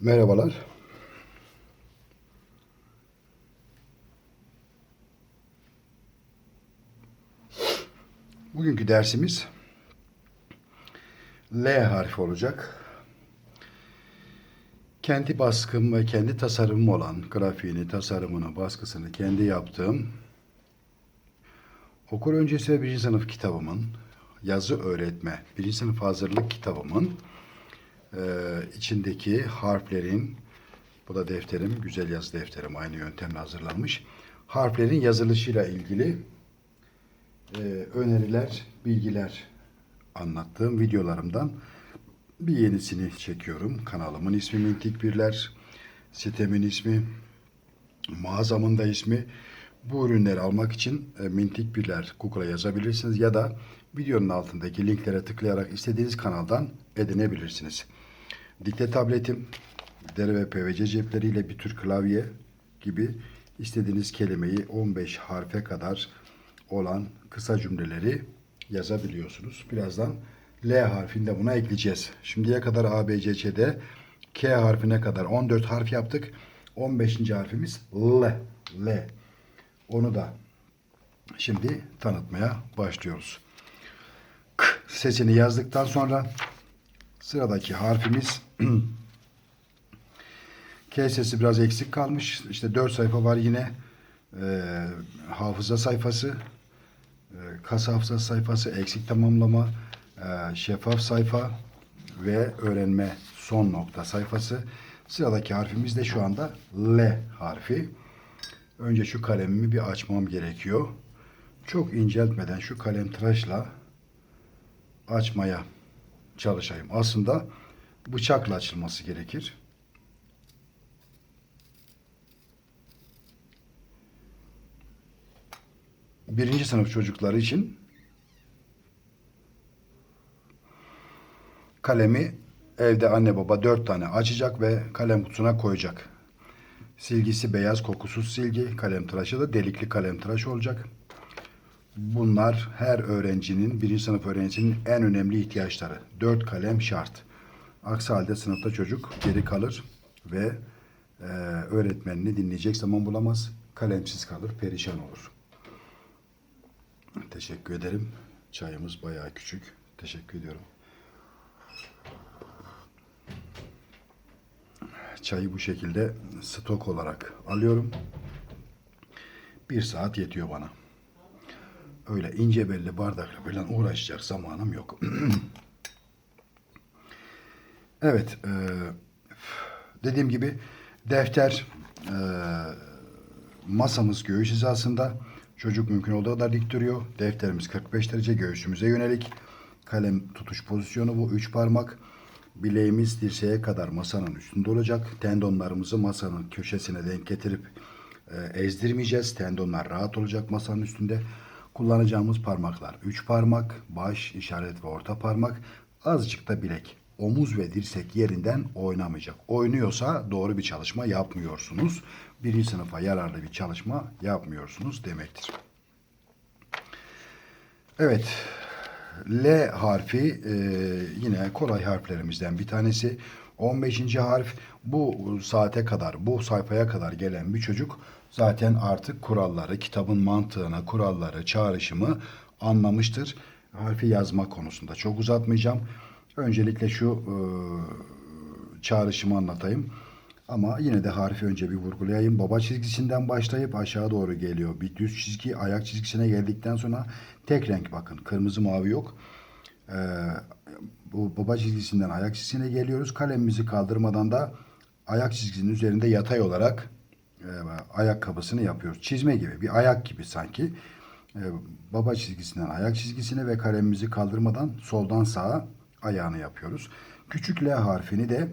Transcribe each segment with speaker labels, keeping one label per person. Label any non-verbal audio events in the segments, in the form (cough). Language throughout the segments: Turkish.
Speaker 1: Merhabalar. Bugünkü dersimiz L harfi olacak. Kendi baskım ve kendi tasarımım olan grafiğini, tasarımını, baskısını kendi yaptığım okul öncesi ve birinci sınıf kitabımın, yazı öğretme, birinci sınıf hazırlık kitabımın e, içindeki harflerin, bu da defterim, güzel yazı defterim aynı yöntemle hazırlanmış. Harflerin yazılışıyla ilgili e, öneriler, bilgiler anlattığım videolarımdan bir yenisini çekiyorum. Kanalımın ismi Mintik Birler, sitemin ismi, mağazamın da ismi. Bu ürünleri almak için e, Mintik Birler Google'a yazabilirsiniz ya da videonun altındaki linklere tıklayarak istediğiniz kanaldan edinebilirsiniz. Dikte tabletim, deri ve PVC cepleriyle bir tür klavye gibi istediğiniz kelimeyi 15 harfe kadar olan kısa cümleleri yazabiliyorsunuz. Birazdan L harfini de buna ekleyeceğiz. Şimdiye kadar A, B, C, C'de K harfine kadar 14 harf yaptık. 15. harfimiz L. L. Onu da şimdi tanıtmaya başlıyoruz. K sesini yazdıktan sonra sıradaki harfimiz (clears throat) K sesi biraz eksik kalmış. İşte 4 sayfa var yine. Ee, hafıza sayfası, e, kas hafıza sayfası, eksik tamamlama, e, şeffaf sayfa ve öğrenme son nokta sayfası. Sıradaki harfimiz de şu anda L harfi. Önce şu kalemimi bir açmam gerekiyor. Çok inceltmeden şu kalem tıraşla açmaya çalışayım. Aslında bıçakla açılması gerekir. birinci sınıf çocukları için kalemi evde anne baba dört tane açacak ve kalem kutusuna koyacak. Silgisi beyaz kokusuz silgi, kalem tıraşı da delikli kalem tıraş olacak. Bunlar her öğrencinin, birinci sınıf öğrencisinin en önemli ihtiyaçları. Dört kalem şart. Aksi halde sınıfta çocuk geri kalır ve e, öğretmenini dinleyecek zaman bulamaz. Kalemsiz kalır, perişan olur. Teşekkür ederim. Çayımız bayağı küçük. Teşekkür ediyorum. Çayı bu şekilde stok olarak alıyorum. Bir saat yetiyor bana. Öyle ince belli bardakla falan uğraşacak zamanım yok. (clears throat) evet. E, dediğim gibi defter e, masamız göğüs hizasında. Çocuk mümkün olduğu kadar dik duruyor. Defterimiz 45 derece göğsümüze yönelik. Kalem tutuş pozisyonu bu. Üç parmak. Bileğimiz dirseğe kadar masanın üstünde olacak. Tendonlarımızı masanın köşesine denk getirip e, ezdirmeyeceğiz. Tendonlar rahat olacak masanın üstünde. Kullanacağımız parmaklar. Üç parmak, baş, işaret ve orta parmak. Azıcık da bilek. Omuz ve dirsek yerinden oynamayacak. Oynuyorsa doğru bir çalışma yapmıyorsunuz. Birinci sınıfa yararlı bir çalışma yapmıyorsunuz demektir. Evet. L harfi e, yine kolay harflerimizden bir tanesi. 15. harf bu saate kadar, bu sayfaya kadar gelen bir çocuk zaten artık kuralları, kitabın mantığını, kuralları, çağrışımı anlamıştır. Harfi yazma konusunda çok uzatmayacağım. Öncelikle şu e, çağrışımı anlatayım. Ama yine de harfi önce bir vurgulayayım. Baba çizgisinden başlayıp aşağı doğru geliyor. Bir düz çizgi ayak çizgisine geldikten sonra tek renk bakın. Kırmızı mavi yok. Ee, bu baba çizgisinden ayak çizgisine geliyoruz. Kalemimizi kaldırmadan da ayak çizgisinin üzerinde yatay olarak e, ayakkabısını yapıyoruz. Çizme gibi bir ayak gibi sanki. Ee, baba çizgisinden ayak çizgisine ve kalemimizi kaldırmadan soldan sağa ayağını yapıyoruz. Küçük L harfini de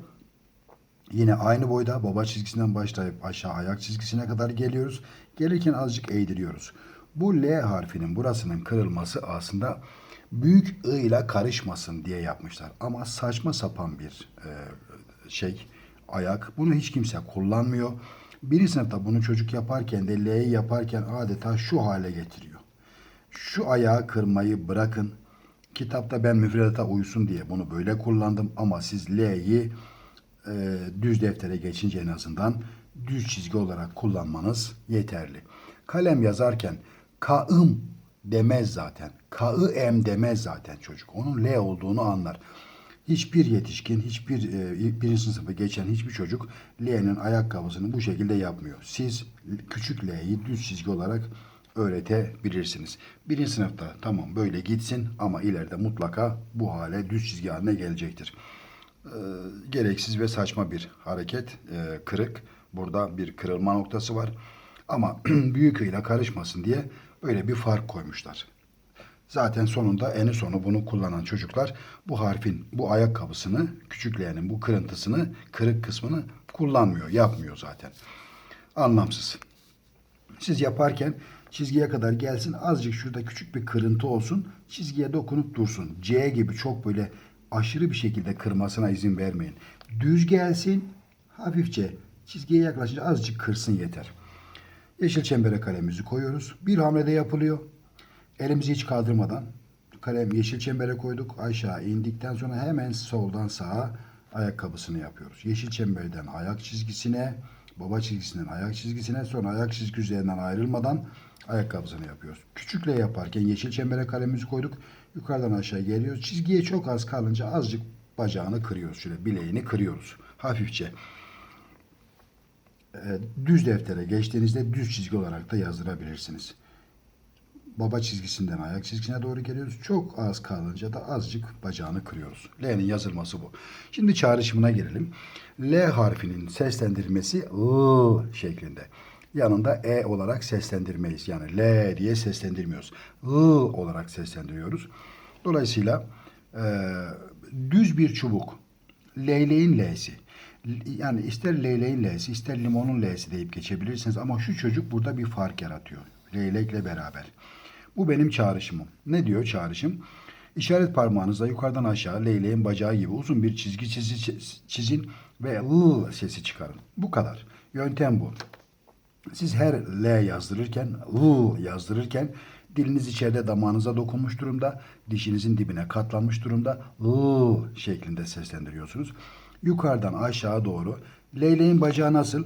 Speaker 1: Yine aynı boyda baba çizgisinden başlayıp aşağı ayak çizgisine kadar geliyoruz. Gelirken azıcık eğdiriyoruz. Bu L harfinin burasının kırılması aslında büyük I ile karışmasın diye yapmışlar. Ama saçma sapan bir e, şey ayak. Bunu hiç kimse kullanmıyor. Birinci sınıfta bunu çocuk yaparken de L'yi yaparken adeta şu hale getiriyor. Şu ayağı kırmayı bırakın. Kitapta ben müfredata uysun diye bunu böyle kullandım ama siz L'yi e, düz deftere geçince en azından düz çizgi olarak kullanmanız yeterli. Kalem yazarken kaım demez zaten. Kaım demez zaten çocuk. Onun L olduğunu anlar. Hiçbir yetişkin, hiçbir e, birinci sınıfı geçen hiçbir çocuk L'nin ayakkabısını bu şekilde yapmıyor. Siz küçük L'yi düz çizgi olarak öğretebilirsiniz. Birinci sınıfta tamam böyle gitsin ama ileride mutlaka bu hale düz çizgi haline gelecektir. Ee, gereksiz ve saçma bir hareket, e, kırık. Burada bir kırılma noktası var. Ama (clears throat) büyük ile karışmasın diye böyle bir fark koymuşlar. Zaten sonunda eni sonu bunu kullanan çocuklar bu harfin bu ayakkabısını, küçükleyenin bu kırıntısını, kırık kısmını kullanmıyor, yapmıyor zaten. Anlamsız. Siz yaparken çizgiye kadar gelsin azıcık şurada küçük bir kırıntı olsun çizgiye dokunup dursun. C gibi çok böyle aşırı bir şekilde kırmasına izin vermeyin. Düz gelsin hafifçe çizgiye yaklaşınca azıcık kırsın yeter. Yeşil çembere kalemimizi koyuyoruz. Bir hamlede yapılıyor. Elimizi hiç kaldırmadan kalem yeşil çembere koyduk. Aşağı indikten sonra hemen soldan sağa ayakkabısını yapıyoruz. Yeşil çemberden ayak çizgisine, baba çizgisinden ayak çizgisine sonra ayak çizgi üzerinden ayrılmadan ayakkabısını yapıyoruz. Küçükle yaparken yeşil çembere kalemimizi koyduk. Yukarıdan aşağı geliyoruz. Çizgiye çok az kalınca azıcık bacağını kırıyoruz. Şöyle bileğini kırıyoruz. Hafifçe. Ee, düz deftere geçtiğinizde düz çizgi olarak da yazdırabilirsiniz baba çizgisinden ayak çizgisine doğru geliyoruz. Çok az kalınca da azıcık bacağını kırıyoruz. L'nin yazılması bu. Şimdi çağrışımına gelelim. L harfinin seslendirmesi I şeklinde. Yanında E olarak seslendirmeyiz. Yani L diye seslendirmiyoruz. I olarak seslendiriyoruz. Dolayısıyla e, düz bir çubuk. Leyleğin L'si. Yani ister leyleğin L'si ister limonun L'si deyip geçebilirsiniz. Ama şu çocuk burada bir fark yaratıyor. Leylekle beraber. Bu benim çağrışımım. Ne diyor çağrışım? İşaret parmağınızla yukarıdan aşağı leyleğin bacağı gibi uzun bir çizgi çizi, çizin ve l sesi çıkarın. Bu kadar. Yöntem bu. Siz her L yazdırırken, L yazdırırken diliniz içeride damağınıza dokunmuş durumda, dişinizin dibine katlanmış durumda L şeklinde seslendiriyorsunuz. Yukarıdan aşağı doğru leyleğin bacağı nasıl?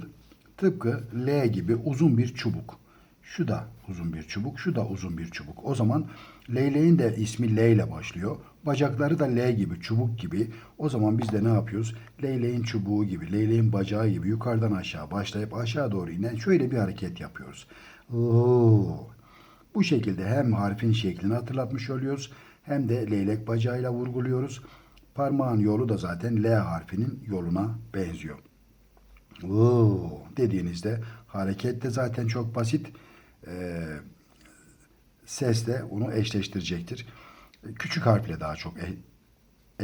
Speaker 1: Tıpkı L gibi uzun bir çubuk. Şu da uzun bir çubuk, şu da uzun bir çubuk. O zaman leyleğin de ismi L ile başlıyor. Bacakları da L gibi, çubuk gibi. O zaman biz de ne yapıyoruz? Leyleğin çubuğu gibi, leyleğin bacağı gibi yukarıdan aşağı başlayıp aşağı doğru inen şöyle bir hareket yapıyoruz. Oo. Bu şekilde hem harfin şeklini hatırlatmış oluyoruz hem de leylek bacağıyla vurguluyoruz. Parmağın yolu da zaten L harfinin yoluna benziyor. Oo dediğinizde hareket de zaten çok basit e, sesle onu eşleştirecektir. Küçük harfle daha çok e,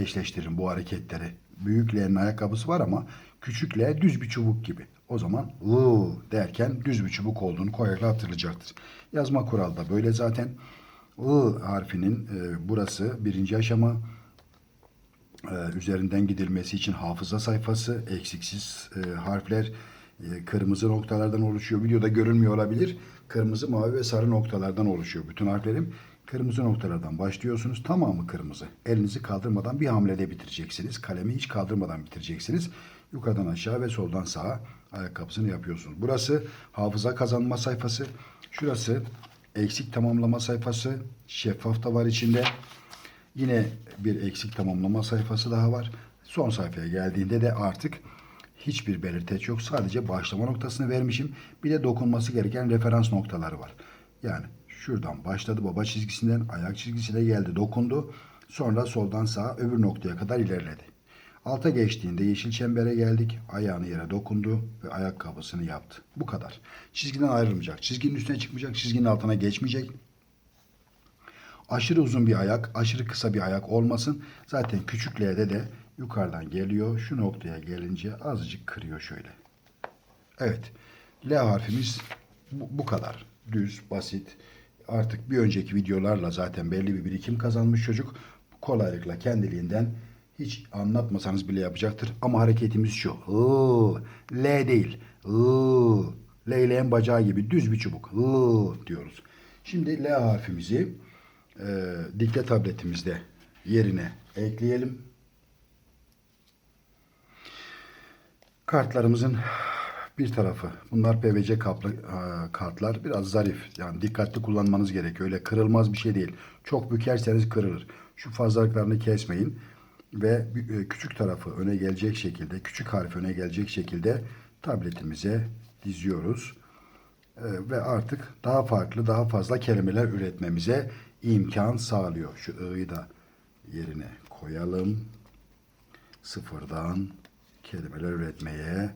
Speaker 1: eşleştirin bu hareketleri. Büyüklerin ayakkabısı var ama küçükle düz bir çubuk gibi. O zaman ı derken düz bir çubuk olduğunu kolaylıkla hatırlayacaktır. Yazma kuralı da böyle zaten. I harfinin e, burası birinci aşama e, üzerinden gidilmesi için hafıza sayfası, eksiksiz e, harfler, kırmızı noktalardan oluşuyor. Videoda görünmüyor olabilir. Kırmızı, mavi ve sarı noktalardan oluşuyor bütün harflerim. Kırmızı noktalardan başlıyorsunuz. Tamamı kırmızı. Elinizi kaldırmadan bir hamlede bitireceksiniz. Kalemi hiç kaldırmadan bitireceksiniz. Yukarıdan aşağı ve soldan sağa ayakkabısını yapıyorsunuz. Burası hafıza kazanma sayfası. Şurası eksik tamamlama sayfası. Şeffaf da var içinde. Yine bir eksik tamamlama sayfası daha var. Son sayfaya geldiğinde de artık hiçbir belirteç yok. Sadece başlama noktasını vermişim. Bir de dokunması gereken referans noktaları var. Yani şuradan başladı baba çizgisinden ayak çizgisine geldi dokundu. Sonra soldan sağa öbür noktaya kadar ilerledi. Alta geçtiğinde yeşil çembere geldik. Ayağını yere dokundu ve ayakkabısını yaptı. Bu kadar. Çizgiden ayrılmayacak. Çizginin üstüne çıkmayacak. Çizginin altına geçmeyecek. Aşırı uzun bir ayak, aşırı kısa bir ayak olmasın. Zaten küçük L'de de yukarıdan geliyor. Şu noktaya gelince azıcık kırıyor şöyle. Evet. L harfimiz bu, bu kadar. Düz, basit. Artık bir önceki videolarla zaten belli bir birikim kazanmış çocuk. Kolaylıkla kendiliğinden hiç anlatmasanız bile yapacaktır. Ama hareketimiz şu. Iı, L değil. Iı, Leyleğin bacağı gibi düz bir çubuk. Iı, diyoruz. Şimdi L harfimizi e, dikte tabletimizde yerine ekleyelim. Kartlarımızın bir tarafı. Bunlar PVC kaplı e, kartlar. Biraz zarif. Yani dikkatli kullanmanız gerekiyor. Öyle kırılmaz bir şey değil. Çok bükerseniz kırılır. Şu fazlalıklarını kesmeyin. Ve e, küçük tarafı öne gelecek şekilde, küçük harf öne gelecek şekilde tabletimize diziyoruz. E, Ve artık daha farklı, daha fazla kelimeler üretmemize imkan sağlıyor. Şu ı'yı da yerine koyalım sıfırdan kelimeler üretmeye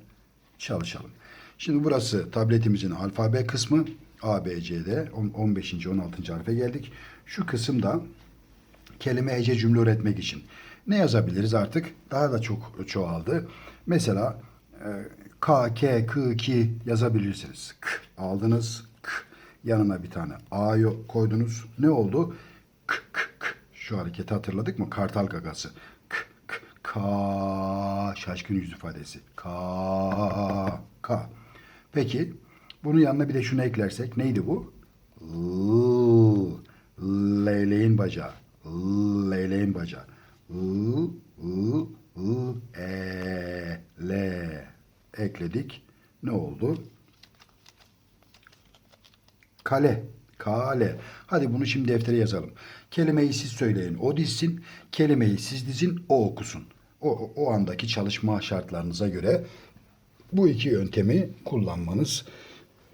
Speaker 1: çalışalım. Şimdi burası tabletimizin alfabe kısmı. A, B, C'de 15. 16. harfe geldik. Şu kısımda kelime hece cümle üretmek için ne yazabiliriz artık? Daha da çok çoğaldı. Mesela e, K, K, K, Ki yazabilirsiniz. K aldınız. K. Yanına bir tane A koydunuz. Ne oldu? K, K, K. Şu hareketi hatırladık mı? Kartal gagası. Ka, şaşkın yüz ifadesi. Ka, ka. Peki, bunun yanına bir de şunu eklersek neydi bu? L, leyleğin bacağı. L, leyleğin bacağı. L, L, L, e, L. Ekledik. Ne oldu? Kale. Kale. Hadi bunu şimdi deftere yazalım. Kelimeyi siz söyleyin, o dizsin. Kelimeyi siz dizin, o okusun. O, o- andaki çalışma şartlarınıza göre bu iki yöntemi kullanmanız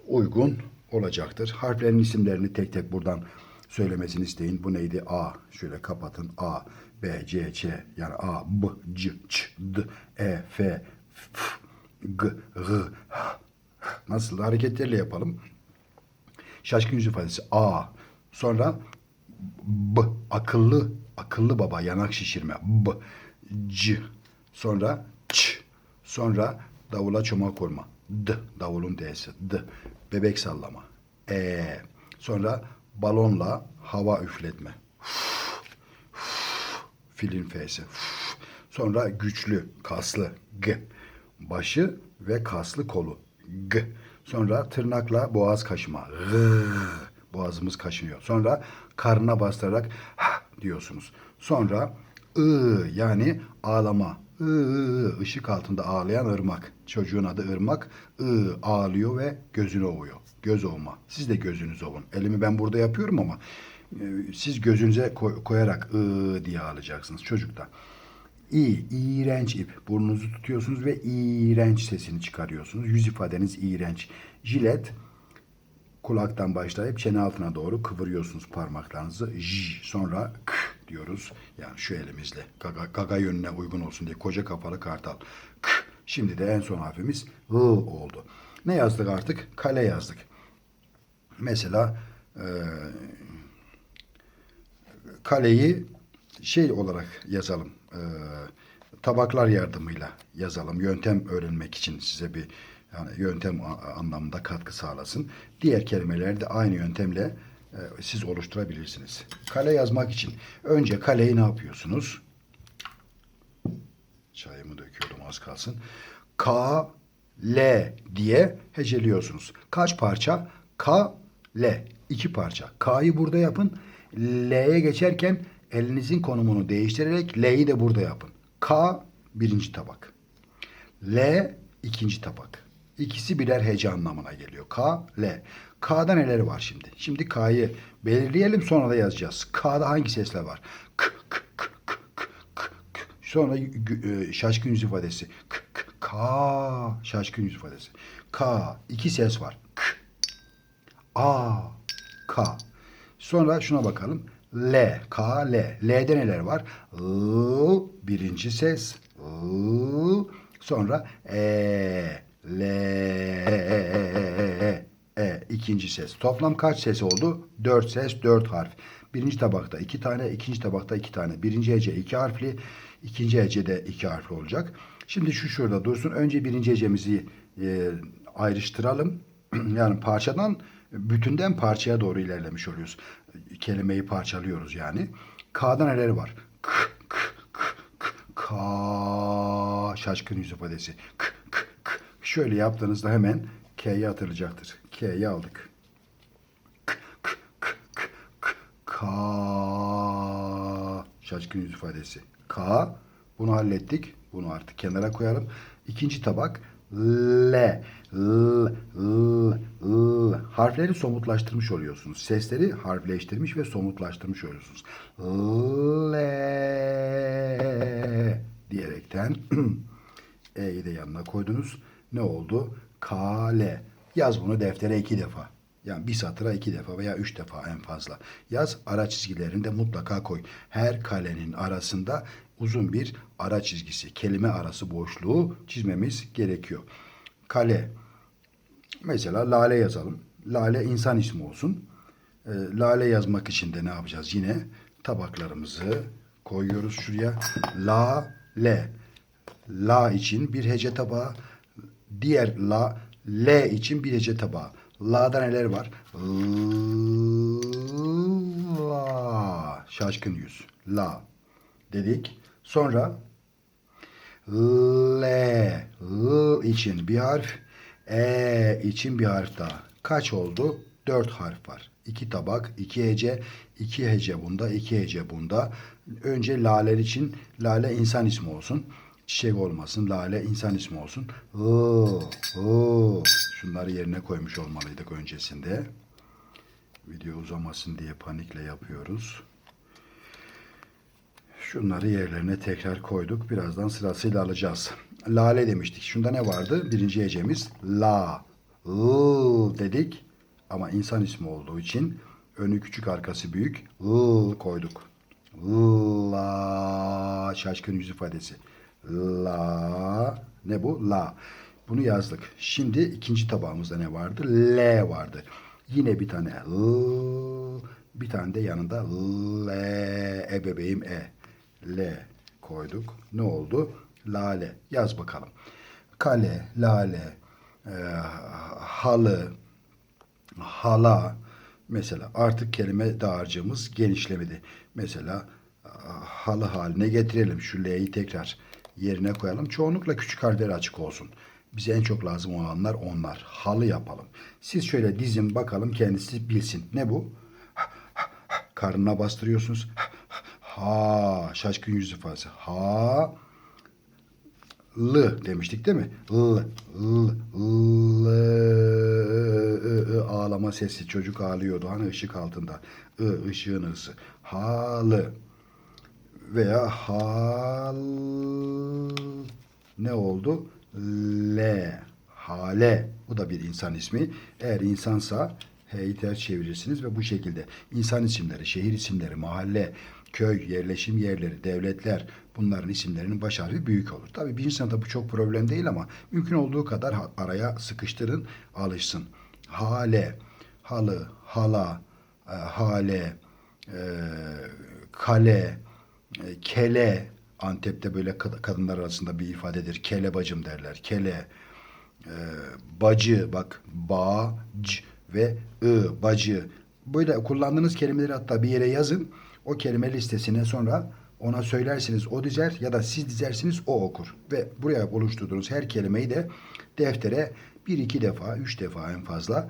Speaker 1: uygun olacaktır. Harflerin isimlerini tek tek buradan söylemesini isteyin. Bu neydi? A. Şöyle kapatın. A, B, C, Ç. Yani A, B, C, Ç, D, E, F, F, G, G, H. Nasıl? Hareketlerle yapalım. Şaşkın yüz ifadesi A. Sonra B. Akıllı. Akıllı baba. Yanak şişirme. B. C. Sonra Ç. Sonra davula çomak vurma. D. Davulun D'si. D. Bebek sallama. E. Sonra balonla hava üfletme. Filin F'si. Sonra güçlü, kaslı. G. Başı ve kaslı kolu. G. Sonra tırnakla boğaz kaşıma. G. Boğazımız kaşınıyor. Sonra karnına bastırarak ha diyorsunuz. Sonra ı yani ağlama. I, ışık altında ağlayan ırmak. Çocuğun adı ırmak. I ağlıyor ve gözünü ovuyor. Göz ovma. Siz de gözünüzü ovun. Elimi ben burada yapıyorum ama e, siz gözünüze koy- koyarak ı diye ağlayacaksınız çocukta. İ, iğrenç ip. Burnunuzu tutuyorsunuz ve iğrenç sesini çıkarıyorsunuz. Yüz ifadeniz iğrenç. Jilet, kulaktan başlayıp çene altına doğru kıvırıyorsunuz parmaklarınızı. J, sonra k diyoruz. Yani şu elimizle. Gaga, gaga yönüne uygun olsun diye. Koca kafalı kartal. K. Şimdi de en son harfimiz I oldu. Ne yazdık artık? Kale yazdık. Mesela e, kaleyi şey olarak yazalım. e, tabaklar yardımıyla yazalım. Yöntem öğrenmek için size bir yani yöntem anlamında katkı sağlasın. Diğer kelimeleri de aynı yöntemle siz oluşturabilirsiniz. Kale yazmak için önce kaleyi ne yapıyorsunuz? Çayımı döküyordum az kalsın. K, L diye heceliyorsunuz. Kaç parça? K, L. İki parça. K'yı burada yapın. L'ye geçerken elinizin konumunu değiştirerek L'yi de burada yapın. K birinci tabak. L ikinci tabak. İkisi birer hece anlamına geliyor. K, L. K'da neleri var şimdi? Şimdi K'yı belirleyelim sonra da yazacağız. K'da hangi sesler var? K, k, k, k, k, k, k. Sonra e, şaşkın yüz ifadesi. K, k, K, şaşkın yüz ifadesi. K, iki ses var. K, A, K. Sonra şuna bakalım. L, K, L. L'de neler var? L, birinci ses. L, sonra E, L, E, ikinci ses. Toplam kaç ses oldu? Dört ses, dört harf. Birinci tabakta iki tane, ikinci tabakta iki tane. Birinci hece iki harfli, ikinci hece de iki harfli olacak. Şimdi şu şurada dursun. Önce birinci hecemizi e, ayrıştıralım. (clears throat) yani parçadan bütünden parçaya doğru ilerlemiş oluyoruz. Kelimeyi parçalıyoruz yani. K'da neler var? K, k, k, k, K, şaşkın yüz ifadesi. K, k, k. Şöyle yaptığınızda hemen K'yi hatırlayacaktır. K'yi aldık. K, k, k, k, k, K, şaşkın yüz ifadesi. K, bunu hallettik. Bu Bunu artık kenara koyalım. İkinci tabak L. L, L, L. Harfleri somutlaştırmış oluyorsunuz. Sesleri harfleştirmiş ve somutlaştırmış oluyorsunuz. L diyerekten (clears throat) E'yi de yanına koydunuz. Ne oldu? Kale. Yaz bunu deftere iki defa. Yani bir satıra iki defa veya üç defa en fazla. Yaz ara çizgilerini de mutlaka koy. Her kalenin arasında uzun bir ara çizgisi, kelime arası boşluğu çizmemiz gerekiyor. Kale. Mesela lale yazalım. Lale insan ismi olsun. Ee, lale yazmak için de ne yapacağız? Yine tabaklarımızı koyuyoruz şuraya. La, le. La için bir hece tabağı. Diğer la, le için bir hece tabağı. La'da neler var? La. Şaşkın yüz. La. Dedik. Sonra L. L için bir harf. E için bir harf daha. Kaç oldu? Dört harf var. İki tabak, iki hece, iki hece bunda, iki hece bunda. Önce laler için lale insan ismi olsun. Çiçek olmasın. Lale insan ismi olsun. L, L. Şunları yerine koymuş olmalıydık öncesinde. Video uzamasın diye panikle yapıyoruz. Şunları yerlerine tekrar koyduk. Birazdan sırasıyla alacağız. Lale demiştik. Şunda ne vardı? Birinci hecemiz la. L dedik. Ama insan ismi olduğu için önü küçük arkası büyük. L koyduk. La. Şaşkın yüz ifadesi. La. Ne bu? La. Bunu yazdık. Şimdi ikinci tabağımızda ne vardı? L vardı. Yine bir tane L. Bir tane de yanında L. E bebeğim E. L koyduk. Ne oldu? Lale. Yaz bakalım. Kale, lale, e, halı, hala. Mesela artık kelime dağarcığımız genişlemedi. Mesela e, halı haline getirelim. Şu L'yi tekrar yerine koyalım. Çoğunlukla küçük harfleri açık olsun. Bize en çok lazım olanlar onlar. Halı yapalım. Siz şöyle dizin bakalım kendisi bilsin. Ne bu? Karnına bastırıyorsunuz. Ha, şaşkın yüz ifadesi. Ha, L demiştik değil mi? L, L, L, ağlama sesi. Çocuk ağlıyordu hani ışık altında. I, ışığın ısı. Halı veya hal ne oldu? L, hale. Bu da bir insan ismi. Eğer insansa H'yi ters çevirirsiniz ve bu şekilde insan isimleri, şehir isimleri, mahalle, köy, yerleşim yerleri, devletler bunların isimlerinin baş harfi büyük olur. Tabii birinci sınıfta bu çok problem değil ama mümkün olduğu kadar araya sıkıştırın, alışsın. Hale, halı, hala, e, hale, e, kale, e, kele, Antep'te böyle kad- kadınlar arasında bir ifadedir. Kele bacım derler. Kele, e, bacı bak ba, c ve ı bacı. Böyle kullandığınız kelimeleri hatta bir yere yazın. O kelime listesine sonra ona söylersiniz o dizer ya da siz dizersiniz o okur. Ve buraya oluşturduğunuz her kelimeyi de deftere bir iki defa, üç defa en fazla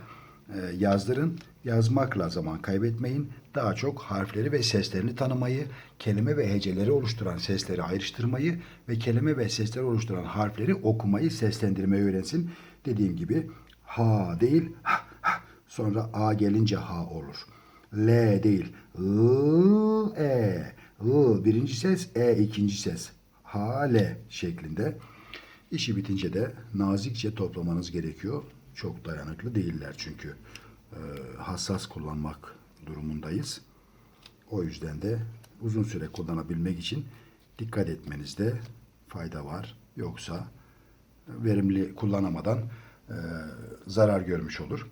Speaker 1: e, yazdırın. Yazmakla zaman kaybetmeyin. Daha çok harfleri ve seslerini tanımayı, kelime ve heceleri oluşturan sesleri ayrıştırmayı ve kelime ve sesleri oluşturan harfleri okumayı, seslendirmeyi öğrensin. Dediğim gibi ha değil, ha, ha. sonra a gelince ha olur. L değil, l, e, l birinci ses, e ikinci ses. Ha, l şeklinde. İşi bitince de nazikçe toplamanız gerekiyor. Çok dayanıklı değiller çünkü e, hassas kullanmak durumundayız. O yüzden de uzun süre kullanabilmek için dikkat etmenizde fayda var. Yoksa verimli kullanamadan e, zarar görmüş olur.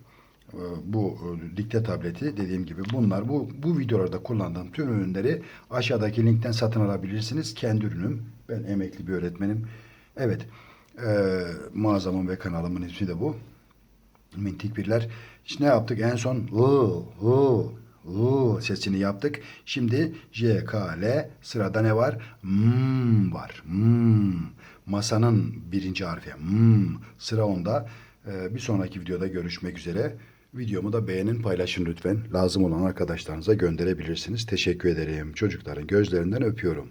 Speaker 1: E, bu e, dikte tableti dediğim gibi bunlar bu bu videolarda kullandığım tüm ürünleri aşağıdaki linkten satın alabilirsiniz. Kendi ürünüm. Ben emekli bir öğretmenim. Evet. E, mağazamın ve kanalımın ismi de bu. Mintik birler. İşte ne yaptık? En son ı, ı, ı sesini yaptık. Şimdi J, K, L. Sırada ne var? M var. M. Masanın birinci harfi. M. Sıra onda. Ee, bir sonraki videoda görüşmek üzere. Videomu da beğenin, paylaşın lütfen. Lazım olan arkadaşlarınıza gönderebilirsiniz. Teşekkür ederim. Çocukların gözlerinden öpüyorum.